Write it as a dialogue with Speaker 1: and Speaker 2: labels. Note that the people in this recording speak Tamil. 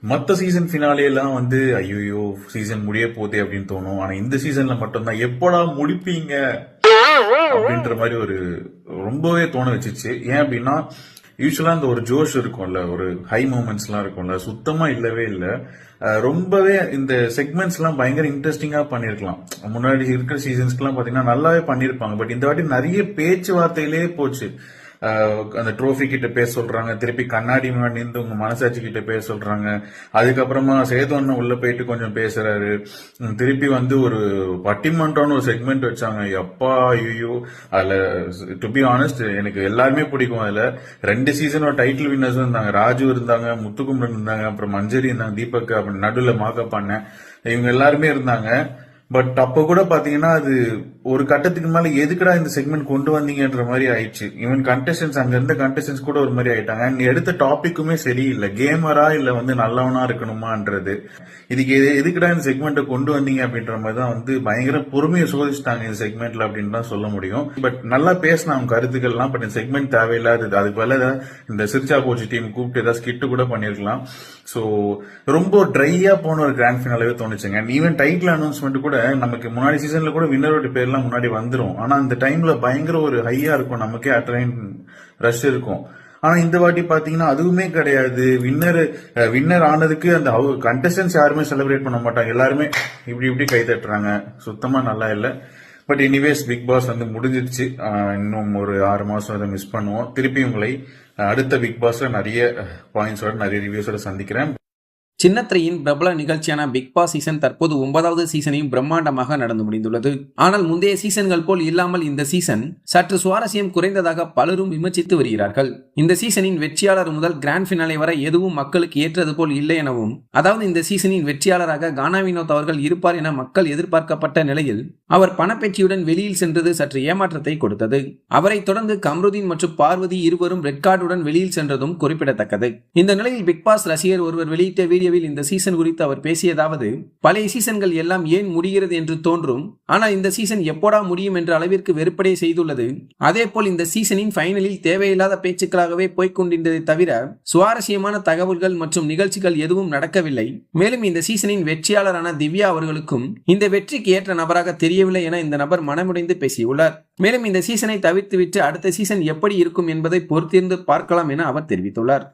Speaker 1: மற்ற சீசன் ஃபினாலே எல்லாம் வந்து ஐயோ சீசன் முடிய போதே அப்படின்னு தோணும். ஆனா இந்த சீசன்ல மட்டும்தான். எப்படா முடிப்பீங்க? அப்படின்ற மாதிரி ஒரு ரொம்பவே தோண வச்சுச்சு. ஏன் அப்படின்னா யூஸ்வலா இந்த ஒரு ஜோஷ் இருக்கும்ல ஒரு ஹை மூமெண்ட்ஸ் எல்லாம் இருக்கும்ல சுத்தமா இல்லவே இல்லை. ரொம்பவே இந்த செக்மெண்ட்ஸ் எல்லாம் பயங்கர இன்ட்ரெஸ்டிங்கா பண்ணிருக்கலாம். முன்னாடி இருக்கிற சீசன்ஸ்க்கு எல்லாம் பாத்தீங்கன்னா நல்லாவே பண்ணிருப்பாங்க. பட் இந்த வாட்டி நிறைய பேச்சுவார்த்தையிலே போச்சு. அந்த ட்ரோஃபி கிட்ட பேச சொல்றாங்க. திருப்பி கண்ணாடி முன்னாடி நின்று உங்க மனசாட்சி கிட்ட பேச சொல்றாங்க. அதுக்கப்புறமா சேது அண்ணன் உள்ள போயிட்டு கொஞ்சம் பேசுறாரு. திருப்பி வந்து ஒரு பட்டிமன்றம்னு ஒரு செக்மெண்ட் வச்சாங்க. எப்பா ஐயோ அதுல டு பி ஆனஸ்ட் எனக்கு எல்லாருமே பிடிக்கும் அதுல. ரெண்டு சீசனோட டைட்டில் வின்னர்ஸும் இருந்தாங்க. ராஜு இருந்தாங்க முத்துக்குமரன் இருந்தாங்க அப்புறம் மஞ்சரி இருந்தாங்க தீபக் அப்புறம் நடுவில் மாக்கப் பண்ணேன் இவங்க எல்லாருமே இருந்தாங்க. பட் அப்ப கூட பாத்தீங்கன்னா அது ஒரு கட்டத்துக்கு மேல எதுக்குடா இந்த செக்மெண்ட் கொண்டு வந்தீங்கன்ற மாதிரி ஆயிடுச்சு. ஈவன் கண்டஸ்டன்ஸ் அங்க இருந்த கண்டஸ்டன்ஸ் கூட ஒரு மாதிரி ஆயிட்டாங்க. அண்ட் எடுத்த டாபிக்குமே சரியில்லை. கேமரா இல்ல வந்து நல்லவனா இருக்கணுமான்றது. இதுக்கு எது- எதுக்குடா இந்த செக்மெண்ட்டை கொண்டு வந்தீங்க அப்படின்ற மாதிரி தான் வந்து பயங்கர பொறுமையை சோதிச்சிட்டாங்க இந்த செக்மெண்ட்ல அப்படின்னு தான் சொல்ல முடியும். பட் நல்லா பேசின அவங்க கருத்துக்கள்லாம் பட் இந்த செக்மெண்ட் தேவையில்லாதது. அதுக்கு பதிலா இந்த சிரிச்சா போச்சு டீம் கூப்பிட்டு ஏதாவது ஸ்கிட்டு கூட பண்ணிருக்கலாம். ஸோ ரொம்ப ட்ரையா போன ஒரு கிராண்ட் ஃபினாலவே தோணுச்சுங்க. ஈவன் டைட்டில் அனௌன்ஸ்மெண்ட் கூட நமக்கு முன்னாடி சீசன்ல கூட வின்னரோட பேர்லாம் முன்னாடி வந்துடும் ஆனா அந்த டைம்ல பயங்கர ஒரு ஹையா இருக்கும். நமக்கே அட்ரைன் ரஷ் இருக்கும். ஆனா இந்த வாட்டி பாத்தீங்கன்னா அதுவுமே கிடையாது. வின்னர் வின்னர் ஆனதுக்கு அந்த கண்டஸ்டன்ஸ் யாருமே செலிப்ரேட் பண்ண மாட்டாங்க. எல்லாருமே இப்படி இப்படி கை தட்டுறாங்க. சுத்தமா நல்லா இல்ல. பட் எனிவேஸ் பிக் பாஸ் வந்து முடிஞ்சிருச்சு. இன்னும் ஒரு ஆறு மாசம் அதை மிஸ் பண்ணுவோம். திருப்பி உங்களை அடுத்த பிக் பாஸ்ல நிறைய பாயிண்ட்ஸோட நிறைய ரிவ்யூஸோட சந்திக்கிறேன்.
Speaker 2: சின்னத்திரையின் பிரபல நிகழ்ச்சியான பிக் பாஸ் சீசன் தற்போது ஒன்பதாவது சீசனையும் பிரம்மாண்டமாக நடந்து முடிந்துள்ளது. ஆனால் முந்தைய சீசன்கள் போல் இல்லாமல் இந்த சீசன் சற்று சுவாரஸ்யம் குறைந்ததாக பலரும் விமர்சித்து வருகிறார்கள். இந்த சீசனின் வெற்றியாளர் முதல் கிராண்ட் பினாலே வரை எதுவும் மக்களுக்கு ஏற்றது போல் இல்லை எனவும் அதாவது இந்த சீசனின் வெற்றியாளராக கானா வினோத் அவர்கள் இருப்பார் என மக்கள் எதிர்பார்க்கப்பட்ட நிலையில் அவர் பணப்பெட்டியுடன் வெளியில் சென்றது சற்று ஏமாற்றத்தை கொடுத்தது. அவரைத் தொடர்ந்து கம்ருதீன் மற்றும் பார்வதி இருவரும் ரெட் கார்டுடன் வெளியில் சென்றதும் குறிப்பிடத்தக்கது. இந்த நிலையில் பிக் பாஸ் ரசிகர் ஒருவர் வெளியிட்ட வீடியோ வீடியோவில் இந்த சீசன் குறித்து அவர் பேசியதாவது பழைய சீசன்கள் எல்லாம் ஏன் முடிகிறது என்று தோன்றும் ஆனால் இந்த சீசன் எப்போடா முடியும் என்ற அளவிற்கு வெறுப்படைய செய்துள்ளது. அதேபோல் இந்த சீசனின் ஃபைனலில் தேவையில்லாத பேச்சுக்களாகவே போய்கொண்டிருந்ததை தவிர சுவாரஸ்யமான தகவல்கள் மற்றும் நிகழ்ச்சிகள் எதுவும் நடக்கவில்லை. மேலும் இந்த சீசனின் வெற்றியாளரான திவ்யா அவர்களுக்கும் இந்த வெற்றிக்கு ஏற்ற நபராக தெரியவில்லை என இந்த நபர் மனமுடைந்து பேசியுள்ளார். மேலும் இந்த சீசனை தவிர்த்துவிட்டு அடுத்த சீசன் எப்படி இருக்கும் என்பதை பொறுத்திருந்து பார்க்கலாம் என அவர் தெரிவித்துள்ளார்.